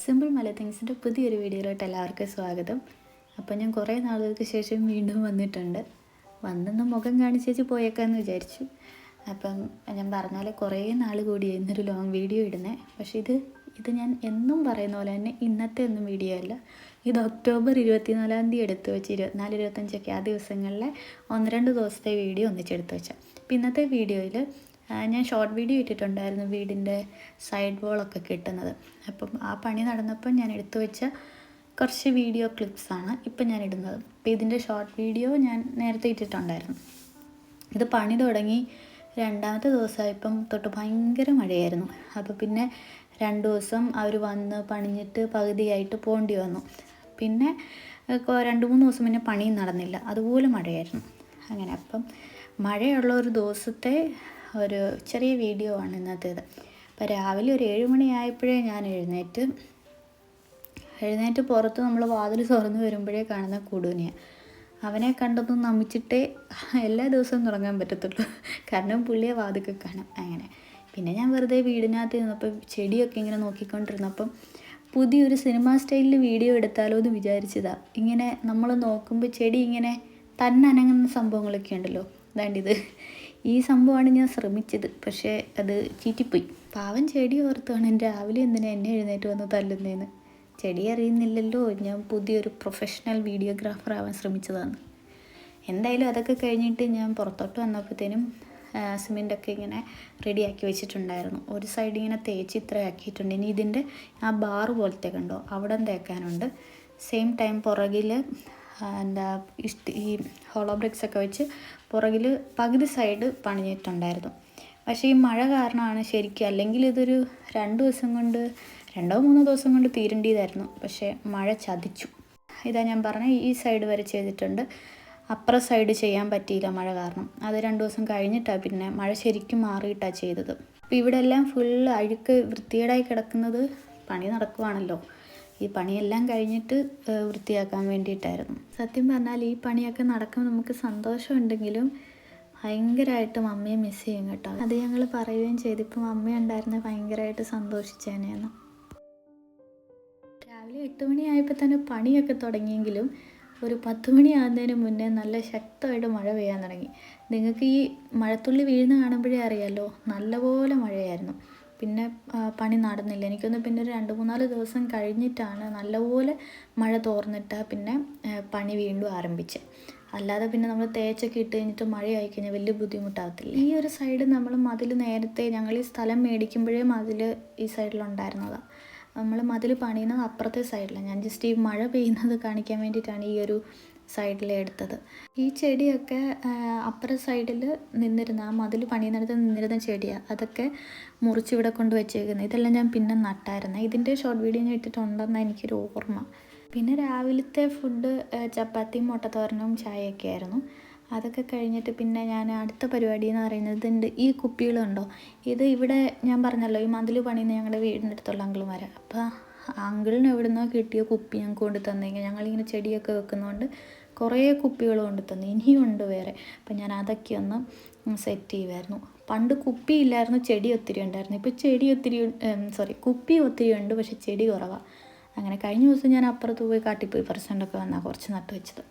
Simple മല തിങ്സിന്റെ പുതിയൊരു വീഡിയോയിലോട്ട് എല്ലാവർക്കും സ്വാഗതം. അപ്പോൾ ഞാൻ കുറേ നാളുകൾക്ക് ശേഷം വീണ്ടും വന്നിട്ടുണ്ട്. വന്നൊന്ന് മുഖം കാണിച്ചേച്ച് പോയേക്കാന്ന് വിചാരിച്ചു. അപ്പം ഞാൻ പറഞ്ഞ പോലെ കുറേ നാൾ കൂടി ഇന്നൊരു ലോങ് വീഡിയോ ഇടുന്നത് പക്ഷേ ഇത് ഇത് ഞാൻ എന്നും പറയുന്ന പോലെ തന്നെ ഇന്നത്തെ ഒന്നും വീഡിയോ അല്ല. ഇത് ഒക്ടോബർ ഇരുപത്തിനാലാം തീയതി എടുത്തു വെച്ച് ഇരുപത്തിനാല് ഇരുപത്തഞ്ചൊക്കെ ആ ദിവസങ്ങളിലെ ഒന്ന് രണ്ട് ദിവസത്തെ വീഡിയോ ഒന്നിച്ചെടുത്ത് വെച്ചാൽ അപ്പം ഇന്നത്തെ വീഡിയോയിൽ ഞാൻ ഷോർട്ട് വീഡിയോ ഇട്ടിട്ടുണ്ടായിരുന്നു വീടിന്റെ സൈഡ് വോളൊക്കെ കിട്ടുന്നത്. അപ്പം ആ പണി നടന്നപ്പോൾ ഞാൻ എടുത്തു വെച്ച കുറച്ച് വീഡിയോ ക്ലിപ്സാണ് ഇപ്പം ഞാൻ ഇടുന്നത്. അപ്പോൾ ഇതിന്റെ ഷോർട്ട് വീഡിയോ ഞാൻ നേരത്തെ ഇട്ടിട്ടുണ്ടായിരുന്നു. ഇത് പണി തുടങ്ങി രണ്ടാമത്തെ ദിവസമായപ്പം തൊട്ട് ഭയങ്കര മഴയായിരുന്നു. അപ്പോൾ പിന്നെ രണ്ട് ദിവസം അവർ വന്ന് പണിഞ്ഞിട്ട് പകുതിയായിട്ട് പോകേണ്ടി വന്നു. പിന്നെ രണ്ട് മൂന്ന് ദിവസം പിന്നെ പണിയും നടന്നില്ല. അതുപോലെ മഴയായിരുന്നു. അങ്ങനെ അപ്പം മഴയുള്ള ഒരു ദിവസത്തെ ഒരു ചെറിയ വീഡിയോ ആണ് ഇന്നത്തേത്. അപ്പോൾ രാവിലെ ഒരു ഏഴ് മണിയായപ്പോഴേ ഞാൻ എഴുന്നേറ്റ്. എഴുന്നേറ്റ് പുറത്ത് നമ്മൾ വാതിൽ തുറന്ന് വരുമ്പോഴേ കാണുന്ന കുടുനിയ. അവനെ കണ്ടൊന്നും നമിച്ചിട്ടേ എല്ലാ ദിവസവും തുടങ്ങാൻ പറ്റത്തുള്ളൂ. കാരണം പുള്ളിയെ വാതിക്കെ കാണാം. അങ്ങനെ. പിന്നെ ഞാൻ വെറുതെ വീടിനകത്ത് നിന്നപ്പോൾ ചെടിയൊക്കെ ഇങ്ങനെ നോക്കിക്കൊണ്ടിരുന്നപ്പം പുതിയൊരു സിനിമാ സ്റ്റൈലിൽ വീഡിയോ എടുത്താലോ എന്ന് വിചാരിച്ചതാ. ഇങ്ങനെ നമ്മൾ നോക്കുമ്പോൾ ചെടി ഇങ്ങനെ തന്നെ അനങ്ങുന്ന സംഭവങ്ങളൊക്കെ ഉണ്ടല്ലോ. അതാണ്ടിത് ഈ സംഭവമാണ് ഞാൻ ശ്രമിച്ചത്. പക്ഷേ അത് ചീറ്റിപ്പോയി. പാവം ചെടി ഓർത്താണ് രാവിലെ എന്തിനാ എന്നെ എഴുന്നേറ്റ് വന്ന് തല്ലുന്നതെന്ന് ചെടി അറിയുന്നില്ലല്ലോ. ഞാൻ പുതിയൊരു പ്രൊഫഷണൽ വീഡിയോഗ്രാഫർ ആവാൻ ശ്രമിച്ചതാണ്. എന്തായാലും അതൊക്കെ കഴിഞ്ഞിട്ട് ഞാൻ പുറത്തോട്ട് വന്നപ്പോഴത്തേനും സിമെന്റൊക്കെ ഇങ്ങനെ റെഡിയാക്കി വെച്ചിട്ടുണ്ടായിരുന്നു. ഒരു സൈഡ് ഇങ്ങനെ തേച്ച് ഇത്ര ആക്കിയിട്ടുണ്ട്. ഇനി ഇതിന്റെ ആ ബാറ് പോലത്തെ കണ്ടോ? അവിടെ തേക്കാനുണ്ട്. സെയിം ടൈം പുറകിൽ എന്താ ഇഷ്ട ഈ ഹോളോ ബ്രിക്സ് ഒക്കെ വെച്ച് പുറകിൽ പകുതി സൈഡ് പണിഞ്ഞിട്ടുണ്ടായിരുന്നു. പക്ഷേ ഈ മഴ കാരണമാണ് ശരിക്കും അല്ലെങ്കിൽ ഇതൊരു രണ്ട് ദിവസം കൊണ്ട് രണ്ടോ മൂന്നോ ദിവസം കൊണ്ട് തീരേണ്ടിയതായിരുന്നു. പക്ഷേ മഴ ചതിച്ചു. ഇതാ ഞാൻ പറഞ്ഞ ഈ സൈഡ് വരെ ചെയ്തിട്ടുണ്ട്. അപ്പുറ സൈഡ് ചെയ്യാൻ പറ്റിയില്ല മഴ കാരണം. അത് രണ്ട് ദിവസം കഴിഞ്ഞിട്ടാണ് പിന്നെ മഴ ശരിക്കും മാറിയിട്ടാണ് ചെയ്തത്. അപ്പോൾ ഇവിടെ എല്ലാം ഫുൾ അഴുക്ക് വൃത്തികേടായി കിടക്കുന്നത് പണി നടക്കുവാണല്ലോ. ഈ പണിയെല്ലാം കഴിഞ്ഞിട്ട് വൃത്തിയാക്കാൻ വേണ്ടിയിട്ടായിരുന്നു. സത്യം പറഞ്ഞാൽ ഈ പണിയൊക്കെ നടക്കുമ്പോൾ നമുക്ക് സന്തോഷമുണ്ടെങ്കിലും ഭയങ്കരമായിട്ട് മമ്മിയെ മിസ് ചെയ്യും കേട്ടോ. അത് ഞങ്ങൾ പറയുകയും ചെയ്തു. ഇപ്പം മമ്മി ഉണ്ടായിരുന്നെ ഭയങ്കരമായിട്ട് സന്തോഷിച്ചേനെയെന്ന് രാവിലെ എട്ട് മണിയായപ്പോൾ തന്നെ പണിയൊക്കെ തുടങ്ങിയെങ്കിലും ഒരു പത്ത് മണിയാകുന്നതിന് മുന്നേ നല്ല ശക്തമായിട്ട് മഴ പെയ്യാൻ തുടങ്ങി. നിങ്ങൾക്ക് ഈ മഴത്തുള്ളി വീഴുന്ന കാണുമ്പോഴേ അറിയാമല്ലോ നല്ലപോലെ മഴയായിരുന്നു. പിന്നെ പണി നടന്നില്ല. എനിക്കൊന്ന് പിന്നെ ഒരു രണ്ട് മൂന്നാൽ ദിവസം കഴിഞ്ഞിട്ടാണ് നല്ലപോലെ മഴ തോർന്നിട്ട് പിന്നെ പണി വീണ്ടും ആരംഭിച്ചത്. അല്ലാതെ പിന്നെ നമ്മൾ തേച്ചൊക്കെ ഇട്ട് കഴിഞ്ഞിട്ട് മഴയായി കഴിഞ്ഞാൽ വലിയ ബുദ്ധിമുട്ടാകത്തില്ല ഈ ഒരു സൈഡ് നമ്മൾ മതിൽ നേരത്തെ ഞങ്ങൾ ഈ സ്ഥലം മേടിക്കുമ്പോഴേ മതിൽ ഈ സൈഡിലുണ്ടായിരുന്നതാണ്. നമ്മൾ മതിൽ പണിയുന്നത് അപ്പുറത്തെ സൈഡിലാണ് ഞാൻ ജസ്റ്റ് ഈ മഴ പെയ്യുന്നത് കാണിക്കാൻ വേണ്ടിയിട്ടാണ് ഈ ഒരു സൈഡിൽ എടുത്തത്. ഈ ചെടിയൊക്കെ അപ്പുറ സൈഡിൽ നിന്നിരുന്ന ആ മതിൽ പണിയുന്നിടത്ത് നിന്നിരുന്ന ചെടിയാണ് അതൊക്കെ മുറിച്ച് ഇവിടെ കൊണ്ട് വെച്ചേക്കുന്നത് ഇതെല്ലാം ഞാൻ പിന്നെ നട്ടായിരുന്നു. ഇതിന്റെ ഷോർട്ട് വീഡിയോ ഞാൻ ഇട്ടിട്ടുണ്ടെന്ന് എനിക്കൊരു ഓർമ്മ. പിന്നെ രാവിലത്തെ ഫുഡ് ചപ്പാത്തിയും മുട്ടത്തോരനും ചായയൊക്കെ ആയിരുന്നു. അതൊക്കെ കഴിഞ്ഞിട്ട് പിന്നെ ഞാൻ അടുത്ത പരിപാടി എന്ന് പറയുന്നത് ഇതുണ്ട് ഈ കുപ്പികളുണ്ടോ? ഇത് ഇവിടെ ഞാൻ പറഞ്ഞല്ലോ ഈ മതിൽ പണിയുന്ന ഞങ്ങളുടെ വീടിന്റെ അടുത്തുള്ള അങ്കിൾമാർ അപ്പോൾ അങ്കിളിന് എവിടെ നിന്നോ കിട്ടിയ കുപ്പി ഞങ്ങൾക്ക് കൊണ്ട് തന്നെങ്കിൽ ഞങ്ങളിങ്ങനെ ചെടിയൊക്കെ വെക്കുന്നതുകൊണ്ട് കുറേ കുപ്പികൾ കൊണ്ട് തന്നു. ഇനിയുണ്ട് വേറെ. അപ്പം ഞാൻ അതൊക്കെ ഒന്ന് സെറ്റ് ചെയ്യുമായിരുന്നു പണ്ട് കുപ്പി ഇല്ലായിരുന്നു ചെടി ഒത്തിരി ഉണ്ടായിരുന്നു. ഇപ്പോൾ ചെടി ഒത്തിരി സോറി കുപ്പി ഒത്തിരി ഉണ്ട് പക്ഷേ ചെടി കുറവാണ് അങ്ങനെ കഴിഞ്ഞ ദിവസം ഞാൻ അപ്പുറത്ത് പോയി കാട്ടിപ്പോയി പെർസെന്റൊക്കെ വന്നാൽ കുറച്ച് നട്ട് വെച്ചത്.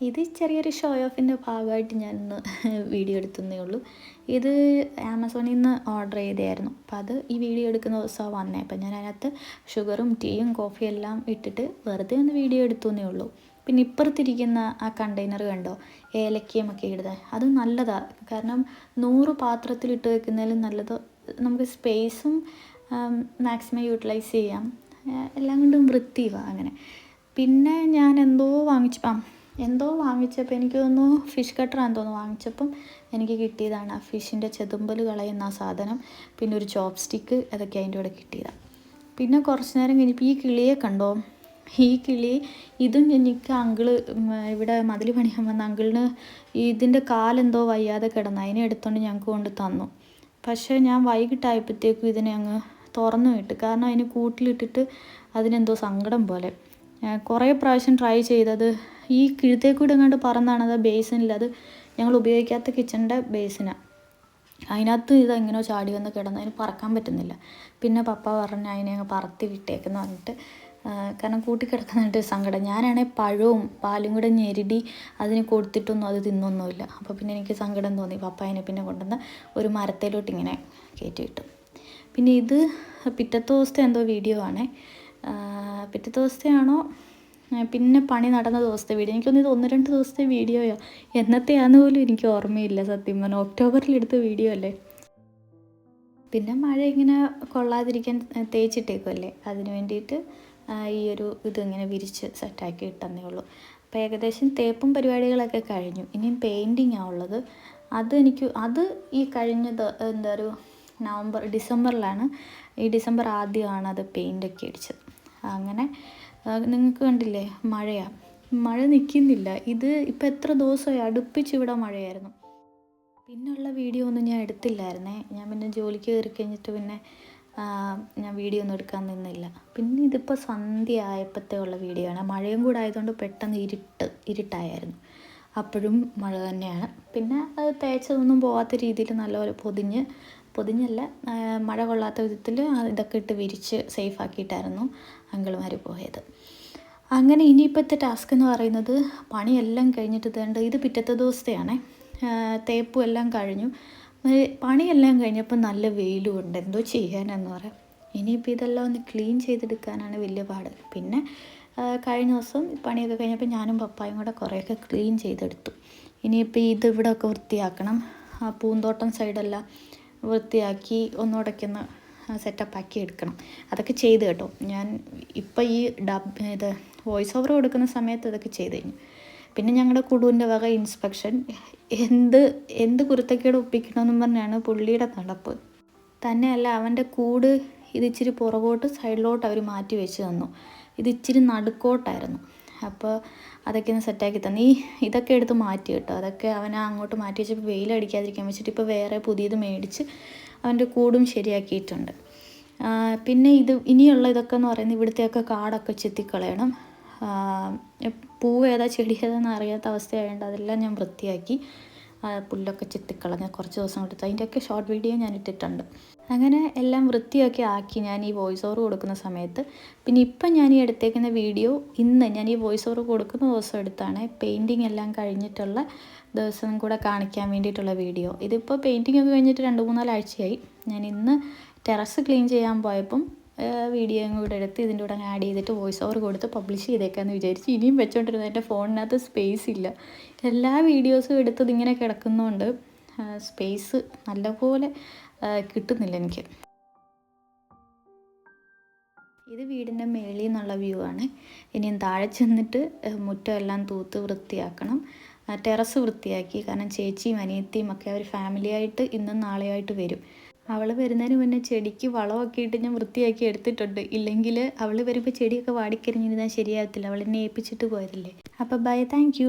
ഇത് ചെറിയൊരു ഷോ ഓഫിന്റെ ഭാഗമായിട്ട് ഞാൻ ഇന്ന് വീഡിയോ എടുത്തതേ ഉള്ളൂ. ഇത് ആമസോണിൽ നിന്ന് ഓർഡർ ചെയ്തായിരുന്നു അപ്പം അത് ഈ വീഡിയോ എടുക്കുന്ന ദിവസമാണ് വന്നേ. അപ്പം ഞാൻ അതിനകത്ത് ഷുഗറും ടീയും കോഫിയും എല്ലാം ഇട്ടിട്ട് വെറുതെ ഒന്ന് വീഡിയോ എടുത്തതേ ഉള്ളൂ. പിന്നെ ഇപ്പുറത്തിരിക്കുന്ന ആ കണ്ടെയ്നർ കണ്ടോ? ഏലക്കയും ഒക്കെ ഇടുന്നത് അത് നല്ലതാണ് കാരണം നൂറ് പാത്രത്തിലിട്ട് വെക്കുന്നതിലും നല്ലത് നമുക്ക് സ്പേസും മാക്സിമം യൂട്ടിലൈസ് ചെയ്യാം. എല്ലാം കൊണ്ടും വൃത്തിയുമാണ് അങ്ങനെ. പിന്നെ ഞാൻ എന്തോ വാങ്ങിച്ചു. ആ എന്തോ വാങ്ങിച്ചപ്പോൾ എനിക്ക് തോന്നുന്നു ഫിഷ് കട്ടറാന്ന് തോന്നുന്നു. വാങ്ങിച്ചപ്പം എനിക്ക് കിട്ടിയതാണ് ആ ഫിഷിന്റെ ചെതുമ്പൽ കളയുന്ന ആ സാധനം. പിന്നെ ഒരു ചോപ്പ് സ്റ്റിക്ക് അതൊക്കെ അതിന്റെ കൂടെ കിട്ടിയതാണ് പിന്നെ കുറച്ച് നേരം കഴിഞ്ഞപ്പോൾ ഈ കിളിയെ കണ്ടോ? ഈ കിളി ഇതും എനിക്ക് അങ്കിൾ ഇവിടെ മതിൽ പണിയാൻ വന്ന അങ്കിളിന് ഇതിന്റെ കാലെന്തോ വയ്യാതെ കിടന്നു അതിനെ എടുത്തുകൊണ്ട് ഞങ്ങൾക്ക് കൊണ്ട് തന്നു. പക്ഷേ ഞാൻ വൈകിട്ടായപ്പോഴത്തേക്കും ഇതിനെ അങ്ങ് തുറന്നു വിട്ടു. കാരണം അതിന് കൂട്ടിലിട്ടിട്ട് അതിനെന്തോ സങ്കടം പോലെ. കുറേ പ്രാവശ്യം ട്രൈ ചെയ്തത് ഈ കിഴുത്തേക്കൂടെ എങ്ങാണ്ട് പറന്നാണ് അത് ബേസിനിൽ അത് ഞങ്ങൾ ഉപയോഗിക്കാത്ത കിച്ചണിന്റെ ബേസിനാണ് അതിനകത്ത് ഇത് എങ്ങനെയോ ചാടി വന്ന് കിടന്ന് അതിന് പറക്കാൻ പറ്റുന്നില്ല. പിന്നെ പപ്പ പറഞ്ഞ് അതിനെ അങ്ങ് പറത്തി വിട്ടേക്കെന്ന് പറഞ്ഞിട്ട് കാരണം കൂട്ടിക്കിടക്കുന്നുണ്ട് സങ്കടം. ഞാനാണെങ്കിൽ പഴവും പാലും കൂടെ ഞെരടി അതിന് കൊടുത്തിട്ടൊന്നും അത് തിന്നൊന്നുമില്ല. അപ്പോൾ പിന്നെ എനിക്ക് സങ്കടം തോന്നി. പപ്പ അതിനെ പിന്നെ കൊണ്ടുവന്ന് ഒരു മരത്തിലോട്ട് ഇങ്ങനെ കയറ്റി വിട്ടു. പിന്നെ ഇത് പിറ്റത്തെ ദിവസത്തെ എന്തോ വീഡിയോ ആണേ. പിറ്റത്തെ ദിവസത്തെയാണോ പിന്നെ പണി നടന്ന ദിവസത്തെ വീഡിയോ. എനിക്ക് ഇത് ഒന്ന് രണ്ട് ദിവസത്തെ വീഡിയോയോ. എന്നത്തെയാന്ന് പോലും എനിക്ക് ഓർമ്മയില്ല സത്യം പറഞ്ഞാൽ ഒക്ടോബറിൽ എടുത്ത വീഡിയോ അല്ലേ? പിന്നെ മഴ ഇങ്ങനെ കൊള്ളാതിരിക്കാൻ തേച്ചിട്ടേക്കുമല്ലേ അതിന് വേണ്ടിയിട്ട് ഈ ഒരു ഇത് ഇങ്ങനെ വിരിച്ച് സെറ്റാക്കി ഇട്ടെന്നേ ഉള്ളൂ. അപ്പോൾ ഏകദേശം തേപ്പും പരിപാടികളൊക്കെ കഴിഞ്ഞു. ഇനിയും പെയിന്റിങ് ആവുള്ളത് അത് എനിക്ക് അത് ഈ കഴിഞ്ഞത് എന്താ ഒരു നവംബർ ഡിസംബറിലാണ്. ഈ ഡിസംബർ ആദ്യമാണ് അത് പെയിന്റൊക്കെ അടിച്ചത്. അങ്ങനെ നിങ്ങൾക്ക് കണ്ടില്ലേ? മഴയാണ് മഴ നിൽക്കുന്നില്ല. ഇത് ഇപ്പം എത്ര ദിവസമായി അടുപ്പിച്ച് ഇവിടെ മഴയായിരുന്നു. പിന്നുള്ള വീഡിയോ ഒന്നും ഞാൻ എടുത്തില്ലായിരുന്നേ. ഞാൻ പിന്നെ ജോലിക്ക് കയറി കഴിഞ്ഞിട്ട് പിന്നെ ഞാൻ വീഡിയോ ഒന്നും എടുക്കാൻ നിന്നില്ല. പിന്നെ ഇതിപ്പോൾ സന്ധ്യ ആയപ്പോഴത്തെ ഉള്ള വീഡിയോ ആണ്. മഴയും കൂടെ ആയതുകൊണ്ട് പെട്ടെന്ന് ഇരുട്ട് ഇരുട്ടായിരുന്നു. അപ്പോഴും മഴ തന്നെയാണ്. പിന്നെ അത് തേച്ചതൊന്നും പോകാത്ത രീതിയിൽ നല്ലപോലെ പൊതിഞ്ഞ് പൊതിഞ്ഞല്ല മഴ കൊള്ളാത്ത വിധത്തിൽ ഇതൊക്കെ ഇട്ട് വിരിച്ച് സേഫ് ആക്കിയിട്ടായിരുന്നു അങ്കിൾമാർ പോയത്. അങ്ങനെ ഇനിയിപ്പോഴത്തെ ടാസ്ക് എന്ന് പറയുന്നത് പണിയെല്ലാം കഴിഞ്ഞിട്ട് തേണ്ട ഇത് പിറ്റത്തെ ദിവസത്തെയാണേ. തേപ്പും എല്ലാം കഴിഞ്ഞു. പണിയെല്ലാം കഴിഞ്ഞപ്പോൾ നല്ല വെയിലും ഉണ്ട്. എന്തോ ചെയ്യാനെന്ന് പറയാം. ഇനിയിപ്പോൾ ഇതെല്ലാം ഒന്ന് ക്ലീൻ ചെയ്തെടുക്കാനാണ് വലിയ പാട്. പിന്നെ കഴിഞ്ഞ ദിവസം പണിയൊക്കെ കഴിഞ്ഞപ്പോൾ ഞാനും പപ്പായും കൂടെ കുറേയൊക്കെ ക്ലീൻ ചെയ്തെടുത്തു. ഇനിയിപ്പോൾ ഇത് ഇവിടെയൊക്കെ വൃത്തിയാക്കണം. പൂന്തോട്ടം സൈഡെല്ലാം വൃത്തിയാക്കി ഒന്നുകൂടെയൊക്കെ ഒന്ന് സെറ്റപ്പ് ആക്കി എടുക്കണം. അതൊക്കെ ചെയ്ത് കേട്ടോ. ഞാൻ ഇപ്പം ഈ ഡബ് ഇത് വോയിസ് ഓവർ കൊടുക്കുന്ന സമയത്ത് അതൊക്കെ ചെയ്ത് കഴിഞ്ഞു. പിന്നെ ഞങ്ങളുടെ കുടുവിന്റെ വക ഇൻസ്പെക്ഷൻ എന്ത് എന്ത് കുരുത്തക്കേട് ഒപ്പിക്കണമെന്നും പറഞ്ഞാണ് പുള്ളിയുടെ നടപ്പ്. തന്നെയല്ല അവന്റെ കൂട് ഇതിച്ചിരി പുറകോട്ട് സൈഡിലോട്ട് അവർ മാറ്റി വെച്ച് തന്നു. ഇതിച്ചിരി നടുക്കോട്ടായിരുന്നു. അപ്പോൾ അതൊക്കെ ഒന്ന് സെറ്റാക്കി തന്നു. ഈ ഇതൊക്കെ എടുത്ത് മാറ്റി കേട്ടോ. അതൊക്കെ അവൻ അങ്ങോട്ട് മാറ്റി വെച്ചപ്പോൾ വെയിലടിക്കാതിരിക്കാൻ വെച്ചിട്ട് ഇപ്പോൾ വേറെ പുതിയത് മേടിച്ച് അവന്റെ കൂടും ശരിയാക്കിയിട്ടുണ്ട്. പിന്നെ ഇത് ഇനിയുള്ള ഇതൊക്കെ എന്ന് പറയുന്നത് ഇവിടുത്തെയൊക്കെ കാടൊക്കെ ചെത്തിക്കളയണം. പൂവ് ഏതാ ചെടി ഏതാന്ന് അറിയാത്ത അവസ്ഥയായതുകൊണ്ട് അതെല്ലാം ഞാൻ വൃത്തിയാക്കി പുല്ലൊക്കെ ചെത്തിക്കളഞ്ഞ് കുറച്ച് ദിവസം കൊടുത്തു അതിന്റെയൊക്കെ ഷോർട്ട് വീഡിയോ ഞാൻ ഇട്ടിട്ടുണ്ട്. അങ്ങനെ എല്ലാം വൃത്തിയൊക്കെ ആക്കി ഞാൻ ഈ വോയിസ് ഓവർ കൊടുക്കുന്ന സമയത്ത്. പിന്നെ ഇപ്പം ഞാൻ ഈ എടുത്തേക്കുന്ന വീഡിയോ ഇന്ന് ഞാൻ ഈ വോയിസ് ഓവർ കൊടുക്കുന്ന ദിവസം എടുത്താണ് പെയിന്റിങ് എല്ലാം കഴിഞ്ഞിട്ടുള്ള ദിവസം കൂടെ കാണിക്കാൻ വേണ്ടിയിട്ടുള്ള വീഡിയോ ഇതിപ്പോൾ പെയിന്റിംഗ് ഒക്കെ കഴിഞ്ഞിട്ട് രണ്ട് മൂന്നാലാഴ്ചയായി. ഞാൻ ഇന്ന് ടെറസ് ക്ലീൻ ചെയ്യാൻ പോയപ്പം വീഡിയോയും കൂടെ എടുത്ത് ഇതിന്റെ കൂടെ ആഡ് ചെയ്തിട്ട് വോയിസ് ഓവർ കൊടുത്ത് പബ്ലിഷ് ചെയ്തേക്കാമെന്ന് വിചാരിച്ച് ഇനിയും വെച്ചോണ്ടിരുന്നത് എന്റെ ഫോണിനകത്ത് സ്പേസ് ഇല്ല. എല്ലാ വീഡിയോസും എടുത്തത് ഇങ്ങനെ കിടക്കുന്നതുകൊണ്ട് സ്പേസ് നല്ലപോലെ കിട്ടുന്നില്ല എനിക്ക്. ഇത് വീടിന്റെ മേളിൽ നിന്നുള്ള വ്യൂ ആണ്. ഇനിയും താഴെ ചെന്നിട്ട് മുറ്റമെല്ലാം തൂത്ത് വൃത്തിയാക്കണം. ടെറസ് വൃത്തിയാക്കി. കാരണം ചേച്ചിയും അനിയത്തിയും ഒക്കെ അവർ ഫാമിലിയായിട്ട് ഇന്നും നാളെയായിട്ട് വരും. അവൾ വരുന്നതിന് മുന്നേ ചെടിക്ക് വളമൊക്കെ ഇട്ട് ഞാൻ വൃത്തിയാക്കി എടുത്തിട്ടുണ്ട്. ഇല്ലെങ്കിൽ അവൾ വരുമ്പോൾ ചെടിയൊക്കെ വാടിക്കരിഞ്ഞിരുന്നാൽ ശരിയാകത്തില്ല അവൾ എന്നെ ഏൽപ്പിച്ചിട്ട് പോയതല്ലേ. അപ്പോൾ ബൈ താങ്ക്